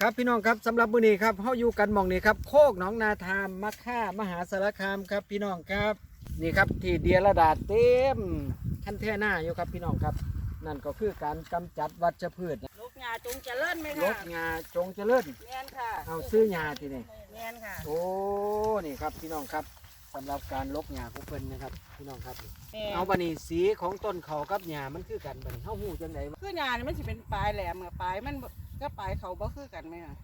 ครับพี่น้องครับสำหรับมื้อนี้ครับเฮาอยู่กันหม่องนี้ครับโคกหนองนาทามมะค่ามหาสารคามครับพี่น้องครับนี่ครับที่เดียระดาษเต็มคันแท่หน้าอยู่ครับพี่น้องครับ นั่นก็คือการกำจัดวัชพืชลูกหญ้าจงเจริญไหมลค่ะกงาจงเจริญแม่นค่ะเอาซื้อยาที่นี่แม่นค่ะโอ้นี่ครับพี่น้องครับสำหรับการลกงาของเพิ่นนะครับ พี่น้องครับ แม่นเอาบัดนี้สีของต้นเขากับหญ้ามันคือกันบัดนี้เฮาฮู้จังไดวะคือหญ้านี่มันสิเป็นปลายแหลมกับปลายมันบ่ ก็ปลายเขาบ่คือกันไหมค่ะ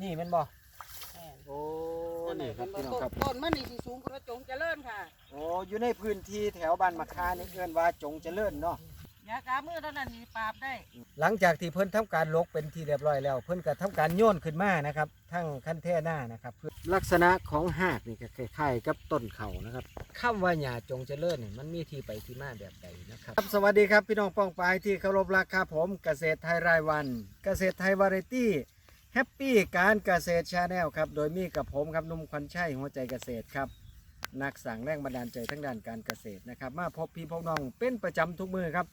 นี่แม่นบ่แม่นโอ้นี่ครับพี่น้องครับต้นมันนี่สิสูงกว่าจงเจริญค่ะ โอ้อยู่ในพื้นที่แถวบ้านมะคานี่เอิ้นว่าจงเจริญเนาะ ยากามือเท่านั้นนี่ปราบได้ หลังจากที่เพิ่นทำการลกเป็นที่เรียบร้อยแล้ว เพิ่นก็ทำการโยนขึ้นมานะครับ ทั้งขั้นแท่หน้านะครับ ลักษณะของหากนี่ก็คล้ายๆกับต้นเขานะครับคำว่าหญ้าจงเจริญนี่มันมีที่ไปที่มาแบบใดนะครับครับ สวัสดีครับพี่น้องป้องปายที่เคารพรักครับผมเกษตรไทยรายวัน เกษตรไทยวาไรตี้แฮปปี้การเกษตรชาแนลครับโดยมีกับผมครับหนุ่มควันชัยหัวใจเกษตรครับ นักสั่งแรงบันดาลใจทั้งด้านการเกษตรนะครับ มาพบพี่พบน้องเป็นประจำทุกมือครับ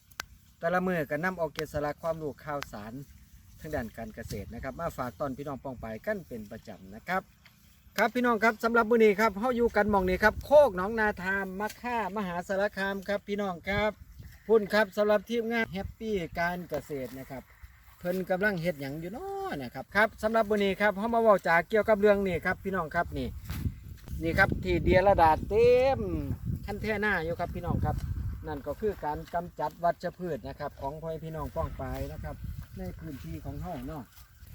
แต่ละมือก็นำเอาเกษรความรู้ข่าวสารทั้งด้านการเกษตรนะครับ มาฝากตอนพี่น้องปองไปกันเป็นประจำนะครับ ครับพี่น้องครับสำหรับมื้อนี้ครับเฮาอยู่กันหมองนี้ครับโคกหนองนาทามมะค่ามหาสารคามครับพี่น้องครับพุ่นครับสำหรับทีมงานแฮปปี้การเกษตรนะครับเพิ่นกำลังเฮ็ดหยังอยู่เนาะนะครับครับสำหรับมื้อนี้ครับเฮามาเว้าจากเกี่ยวกับเรื่องนี้ครับพี่น้องครับนี่นี่ครับที่เดียระดาเต็มคันแท่หน้าอยู่ครับพี่น้องครับ นั่นก็คือการกำจัดวัชพืชนะครับ ของพ่อพี่น้องป้องปายนะครับ ในพื้นที่ของเฮาเนาะ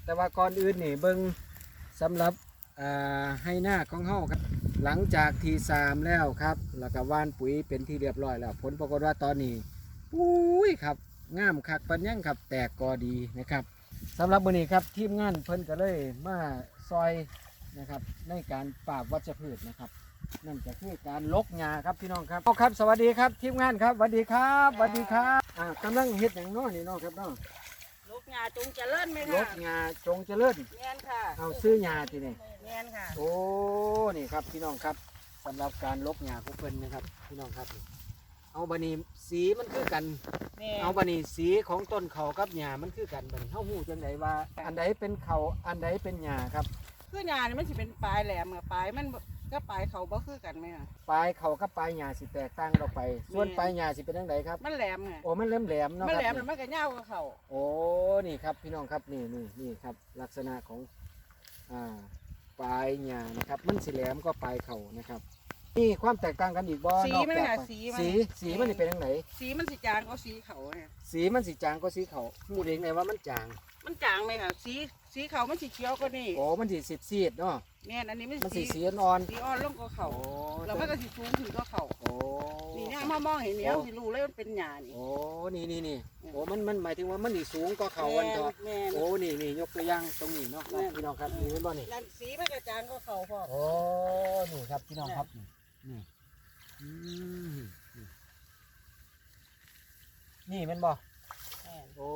แต่ว่าก่อนอื่นนี่เบิ่งสำหรับให้หน้าของเฮาครับ หลังจากทีสามแล้วครับ แล้วก็ว่านปุ๋ยเป็นที่เรียบร้อยแล้ว ผลปรากฏว่าตอนนี้อุ้ยครับงามคักปันยังครับ แตกกอดีนะครับสำหรับมื้อนี้ครับทีมงานเพิ่นก็เลยมาซอยนะครับในการปราบวัชพืชนะครับ นั่นก็คือการลกหญ้าครับพี่น้องครับเอาครับ สวัสดีครับทีมงานครับสวัสดีครับสวัสดีครับอ่ากำลังเฮ็ดอย่างน้อนี่เน้องครับเน้องลูกหญ้าจงเจริญไหมลค่ะกหญ้าจงเจริญแม่นค่ะเอาซื้อหญ้าที่นี่แม่นค่ะโอ้นี่ครับพี่น้องครับสำหรับการลกหญ้าของเพิ่นนะครับพี่น้องครับ เอาบัดนี้สีมันคือกันแม่นเอาบัดนี้สีของต้นเขากับหญ้ามันคือกันบัดนี้เฮาฮู้จังไดว่า อันใดเป็นเขาอันใดเป็นหญ้าครับ คือหญ้านี่มันสิเป็นปลายแหลมกับปลายมันบ่ ก็ปลายเขาบ่คือกันไหมค่ะปลายเขากับปลายหญ้าสิแตกต่างออกไป ส่วนปลายหญ้าสิเป็นจังไดครับมันแหลมไงโอ้มันแหลมๆเนาะมันคแหลรัมบแล้วมันก็ยาวกว่าเขาโอ้นี่ครับพี่น้องครับนี่นี่นี่ครับ ลักษณะของอ่าปลายหญ้านะครับ มันสีแหลมก็ปลายเข่านะครับนี่ความแตกต่างกันอีกบ่สีนอกมันจากค่ะว่าสีมันสีสีมันนี่เป็นยังไงสีมันสิจางก็สีเขาเนี่ยสีมันสีจางก็สีเข่าพูดเองเลยว่ามันจาง มันจางไหมค่ะสีสีเขามันสีเขียวกว่านี่โอ้มันสีสีซีดๆเนาะแม่นอันนี้มันมันสีสีสีอ่อนสีอ่อนลงกว่าๆเขาโอ้แล้วมันก็สีสูงขึ้นกว่าเขาโอ้ นี่เนี่ยมามองเห็นเนี่ยสิรู้เลยมันเป็นหญ้านี่โอ้นี่นี่นี่โอ้มันมันหมายถึงว่ามันนี่สูงก็เขาวันเถอะแม่น โอ้นี่นี่ยกตัวอย่างตรงนี้เนาะแม่น พี่น้องครับนี่เป็นบ่นี่แล้วสีมันก็จางกว่าเขาพ่อโอ้นี่ครับพี่น้องครับนี่นี่อืมนี่นี่แมันบ่แม่น โอ้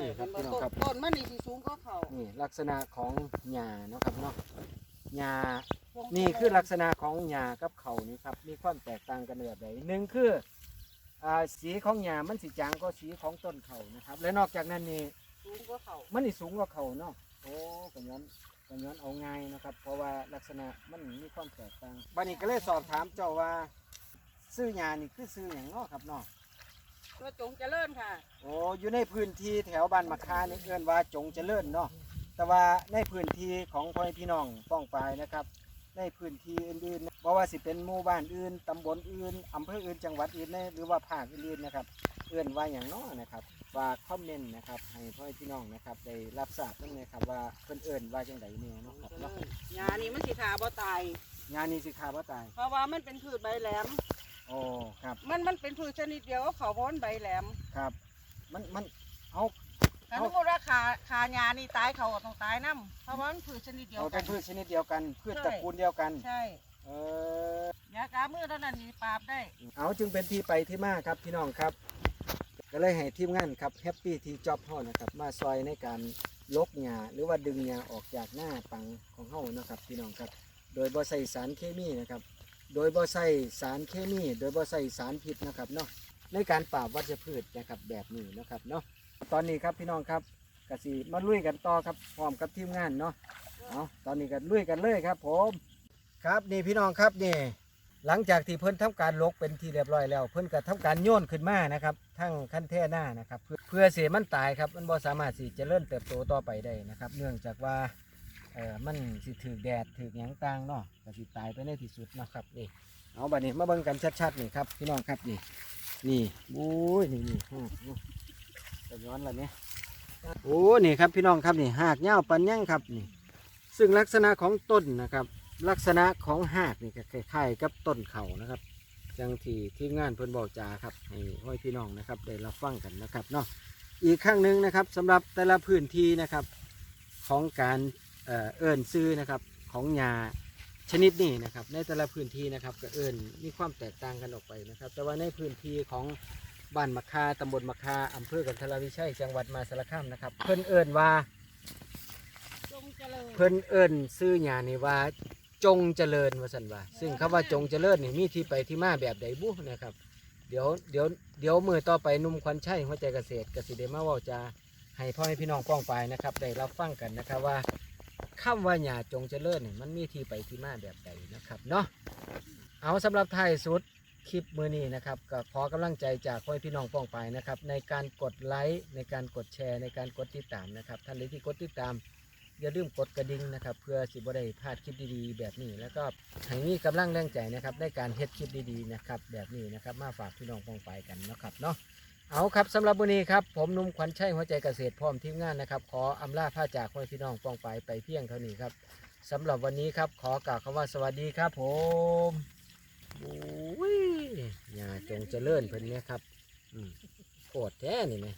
นี่ครับพี่น้องครับต้นมันนี่สีสูงกว่าเขานี่ลักษณะของหญ้าเนาะครับเนาะหญ้านี่คือลักษณะของหญ้ากับเขานี่ครับมีความแตกต่างกันแบบใดหนึ่งคืออ่าสีของหญ้ามันสีจางก็สีของต้นเขานะครับ และนอกจากนั้นนี่สูงกว่าเขามันนี่สูงกว่าเขาเนาะโอ้กัย้อนกัย้อนเอาง่ายนะครับ เพราะว่าลักษณะมันมีความแตกต่างบันนี้ก็เลยสอบถามเจ้าว่า ซื้อหญ้านี่คือซื้ออย่างเนาะครับเนาะ ตัวจงเจริญค่ะ โอ้อยู่ในพื้นที่แถวบ้านมะคานี่เอื้อนว่าจงเจริญเนาะแต่ว่าในพื้นที่ของพ่อแม่พี่น้องป้องปายนะครับ ในพื้นที่อื่นๆบ่ว่าสิเป็นหมู่บ้านอื่นตำบลอื่นอำเภออื่นจังหวัดอื่นในหรือว่าภาคอื่นๆนะครับเอื้อนว่าอย่างเน้อนะครับฝากคอมเมนต์นะครับให้พ่อแม่พี่น้องนะครับได้รับทราบนั่นนะครับว่าเพิ่นเอื้อนว่าจังไดเนี่ยเนาะครับเนาะหญ้านี่มันสีขาบ่ตายงานนี้สิขาบ่ตาย เพราะว่ามันเป็นพืชใบแหลม โอ้ครับมันมันเป็นพืชชนิดเดียวกับเขาเพราะมันใบแหลมครับ มันมันเอา ถ้าสมมติว่าขาขาหญ้านี่ตายเขาก็ต้องตายนํเพราะว่ามันพืชชนิดเดียวเอากัเป็นน พืชชนิดเดียวกันพืชใช่ ตระกูลเดียวกัน ใช่เออยากามือเท่านั้นนี่ปราบได้ เอาจึงเป็นที่ไปที่มาครับพี่น้องครับ ก็เลยให้ทีมงานครับแฮปปี้ทีจ็อบเฮานะครับ มาซอยในการลกหญ้าหรือว่าดึงหญ้าออกจากหน้าปังของเฮานะครับพี่น้องครับ โดยบ่ใส่สารเคมีนะครับ โดยบ่ใส่สารเคมี โดยบ่ใส่สารพิษนะครับเนาะในการปราบวัชพืชนะครับแบบนี้นะครับเนาะตอนนี้ครับพี่น้องครับกสิมาลุยกันต่อครับพร้อมกับทีมงานเนาะเอาตอนนี้ก็ลุยกันเลยครับ ผมครับนี่พี่น้องครับนี่หลังจากที่เพิ่นทำการลกเป็นที่เรียบร้อยแล้ว เพิ่นก็ทำการโยนขึ้นมานะครับทั้งขั้นแท่หน้านะครับ เพื่อเพื่อเสียมันตายครับมันบ่สามารถสิเจริญเติบโตต่อไปได้นะครับ เนื่องจากว่า เออมันสิถือแดดถือหยังต่างเนาะก็สิตายไปในที่สุดเนาะครับนี่เอาบัดนี้มาเบิ่งกันชัดๆนี่ครับพี่น้องครับนี่นี่โอ้ยนี่นี่อืมอืมจะย้อนแล้วเนี่ยโอ้นี่ครับพี่น้องครับนี่หากเหย้าปันยั่งครับนี่ ซึ่งลักษณะของต้นนะครับ ลักษณะของหากนี่ก็คล้ายๆกับต้นเขานะครับจังที่ทีมงานเพิ่นบอกจาครับให้ห้อยพี่น้องนะครับได้รับฟังกันนะครับเนาะอีกข้างหนึ่งนะครับสำหรับแต่ละพื้นที่นะครับ ของการ เอ่อเอิญซื้อนะครับของยาชนิดนี้นะครับในแต่ละพื้นที่นะครับก็เอิญมีความแตกต่างกันออกไปนะครับ แต่ว่าในพื้นที่ของบ้านมะคาตำบลมะคาอำเภอกันทรวิชัยจังหวัดมหาสารคามนะครับ เพิ่นเอิญว่าจงเจริญเพิ่นเอิ้นซื้อหยานี่ว่าจงเจริญว่าซั่นว่า ซึ่งคำว่าจงเจริญนี่มีที่ไปที่มาแบบใดบุนะครับ เดี๋ยวเดี๋ยวเดี๋ยวมือต่อไปหนุ่มควันชัยหัวใจเกษตรกสิเดมาเว่าจะให้พ่อให้พี่น้องป้องไปนะครับได้รับฟังกันนะครับว่า คำว่าหยาจงเจริญนี่มันมีที่ไปที่มาแบบใดนะครับเนาะเอาสำหรับท้ายสุดคลิปมือนี้นะครับก็ขอกำลังใจจากพ่อพี่น้องป้องไปนะครับ ในการกดไลค์ในการกดแชร์ ในการกดติดตามนะครับ ท่านใดที่กดติดตามอย่าลืมกดกระดิ่งนะครับ เพื่อสิบได้พลาดคลิปดีๆ แบบนี้แล้วก็ให้มีกำลังแรงใจนะครับในการเฮ็ดคลิปดีๆนะครับแบบนี้นะครับมาฝากพี่น้องปองไปกันนะครับเนาะ เอาครับสำหรับวันนี้ครับ ผมนุ่มขวัญชัยหัวใจเกษตรพร้อมทีมงานนะครับ ขออำลาผ้าจากพ่อพี่น้องปองไปไปเพียงเท่านี้ครับสำหรับวันนี้ครับ ขอกล่าวคำว่าสวัสดีครับ ผมโอ้ยอย่าจงเจริญเพิ่นเนี่ยครับ อืมโคตรแท้นี่ไหม